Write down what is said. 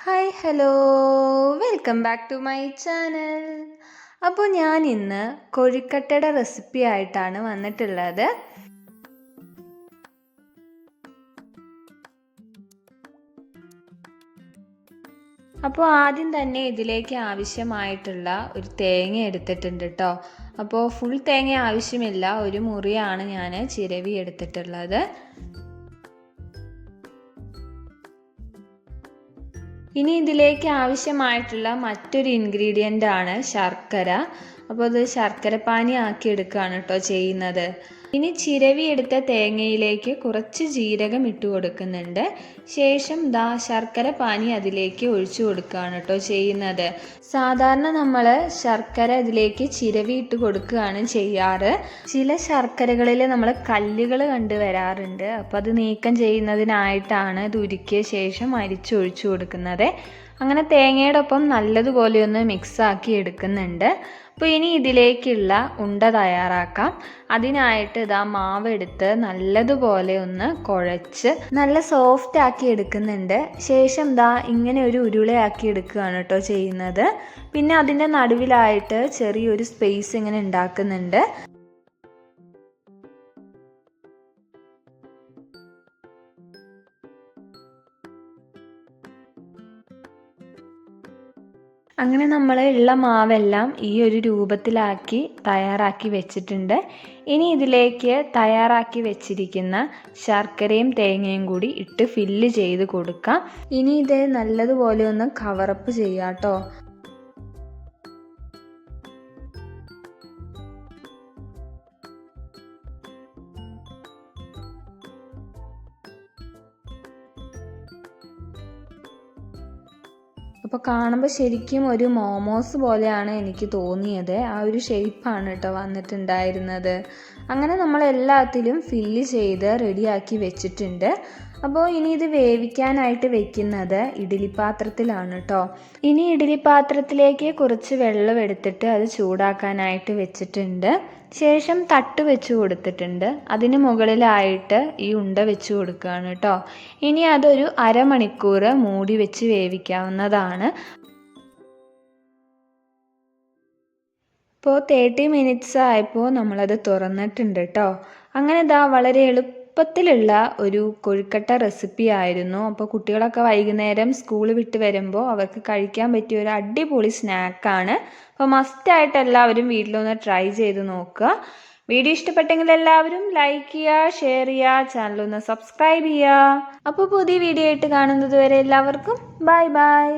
Hi hello welcome back to my channel അപ്പോൾ ഞാൻ ഇന്ന് കൊഴുക്കട്ടയുടെ റെസിപ്പി ആയിട്ടാണ് വന്നിട്ടുള്ളത്. അപ്പോൾ ആദ്യം തന്നെ ഇതിലേക്ക് ആവശ്യമായിട്ടുള്ള ഒരു തേങ്ങ എടുത്തിട്ടുണ്ട് കേട്ടോ അപ്പോൾ ഫുൾ തേങ്ങ ആവശ്യമില്ല. ഒരു മുറിയാണ് ഞാൻ ചിരവി എടുത്തിട്ടുള്ളത്. ഇനി ഇതിലേക്ക് ആവശ്യമായിട്ടുള്ള മറ്റൊരു ഇൻഗ്രീഡിയന്റ് ആണ് ശർക്കര. അപ്പോൾ അത് ശർക്കര പാനി ആക്കി എടുക്കുകയാണ് കേട്ടോ ചെയ്യുന്നത്. ഇനി ചിരവിയെടുത്ത തേങ്ങയിലേക്ക് കുറച്ച് ജീരകം ഇട്ട് കൊടുക്കുന്നുണ്ട്. ശേഷം ദാ ശർക്കര പാനി അതിലേക്ക് ഒഴിച്ചു കൊടുക്കുകയാണ് കേട്ടോ ചെയ്യുന്നത്. സാധാരണ നമ്മൾ ശർക്കര ഇതിലേക്ക് ചിരവി ഇട്ട് കൊടുക്കുകയാണ് ചെയ്യാറ്. ചില ശർക്കരകളിൽ നമ്മൾ കല്ലുകൾ കണ്ടുവരാറുണ്ട് അപ്പോൾ അത് നീക്കം ചെയ്യുന്നതിനായിട്ടാണ് ഇത് ഉരുക്കിയ ശേഷം അരിച്ചൊഴിച്ചു കൊടുക്കുന്നത്. അങ്ങനെ തേങ്ങയുടെ ഒപ്പം നല്ലതുപോലെ ഒന്ന് മിക്സാക്കി എടുക്കുന്നുണ്ട്. അപ്പോൾ ഇനി ഇതിലേക്കുള്ള ഉണ്ട തയ്യാറാക്കാം. അതിനായിട്ട് ഇതാ മാവ് എടുത്ത് നല്ലതുപോലെ ഒന്ന് കുഴച്ച് നല്ല സോഫ്റ്റ് ആക്കി എടുക്കുന്നുണ്ട്. ശേഷം ദാ ഇങ്ങനെ ഒരു ഉരുളയാക്കി എടുക്കുകയാണ് കേട്ടോ ചെയ്യുന്നത്. പിന്നെ അതിന്റെ നടുവിലായിട്ട് ചെറിയൊരു സ്പേസ് ഇങ്ങനെ ഉണ്ടാക്കുന്നുണ്ട്. അങ്ങനെ നമ്മൾ ഉള്ള മാവെല്ലാം ഈ ഒരു രൂപത്തിലാക്കി തയ്യാറാക്കി വെച്ചിട്ടുണ്ട്. ഇനി ഇതിലേക്ക് തയ്യാറാക്കി വെച്ചിരിക്കുന്ന ശർക്കരയും തേങ്ങയും കൂടി ഇട്ട് ഫില്ല് ചെയ്ത് കൊടുക്കാം. ഇനി ഇത് നല്ലതുപോലെ ഒന്ന് കവറപ്പ് ചെയ്യാം കേട്ടോ അപ്പോൾ കാണുമ്പോൾ ശരിക്കും ഒരു മോമോസ് പോലെയാണ് എനിക്ക് തോന്നിയത്. ആ ഒരു ഷേപ്പാണ് കേട്ടോ വന്നിട്ടുണ്ടായിരുന്നത്. അങ്ങനെ നമ്മൾ എല്ലാത്തിലും ഫില്ല് ചെയ്ത് റെഡിയാക്കി വെച്ചിട്ടുണ്ട്. അപ്പോൾ ഇനി ഇത് വേവിക്കാനായിട്ട് വെക്കുന്നത് ഇഡ്ഡലി പാത്രത്തിലാണ് കേട്ടോ ഇനി ഇഡ്ഡലി പാത്രത്തിലേക്ക് കുറച്ച് വെള്ളം എടുത്തിട്ട് അത് ചൂടാക്കാനായിട്ട് വെച്ചിട്ടുണ്ട്. ശേഷം തട്ട് വെച്ച് കൊടുത്തിട്ടുണ്ട്. അതിന് മുകളിലായിട്ട് ഈ ഉണ്ട വെച്ച് കൊടുക്കുകയാണ് കേട്ടോ ഇനി അതൊരു അരമണിക്കൂർ മൂടി വെച്ച് വേവിക്കാവുന്നതാണ്. ഇപ്പോൾ തേർട്ടി മിനിറ്റ്സ് ആയപ്പോൾ നമ്മളത് തുറന്നിട്ടുണ്ട് കേട്ടോ അങ്ങനെ ഇതാ വളരെ എളുപ്പത്തിലുള്ള ഒരു കൊഴുക്കട്ട റെസിപ്പി ആയിരുന്നു. അപ്പോൾ കുട്ടികളൊക്കെ വൈകുന്നേരം സ്കൂൾ വിട്ട് വരുമ്പോൾ അവർക്ക് കഴിക്കാൻ പറ്റിയ ഒരു അടിപൊളി സ്നാക്കാണ് അപ്പോൾ മസ്റ്റായിട്ട് എല്ലാവരും വീട്ടിലൊന്ന് ട്രൈ ചെയ്ത് നോക്കുക. വീഡിയോ ഇഷ്ടപ്പെട്ടെങ്കിൽ എല്ലാവരും ലൈക്ക് ചെയ്യുക ഷെയർ ചെയ്യുക ചാനലൊന്ന് സബ്സ്ക്രൈബ് ചെയ്യുക. അപ്പോൾ പുതിയ വീഡിയോ ആയിട്ട് കാണുന്നത് വരെ എല്ലാവർക്കും ബൈ ബൈ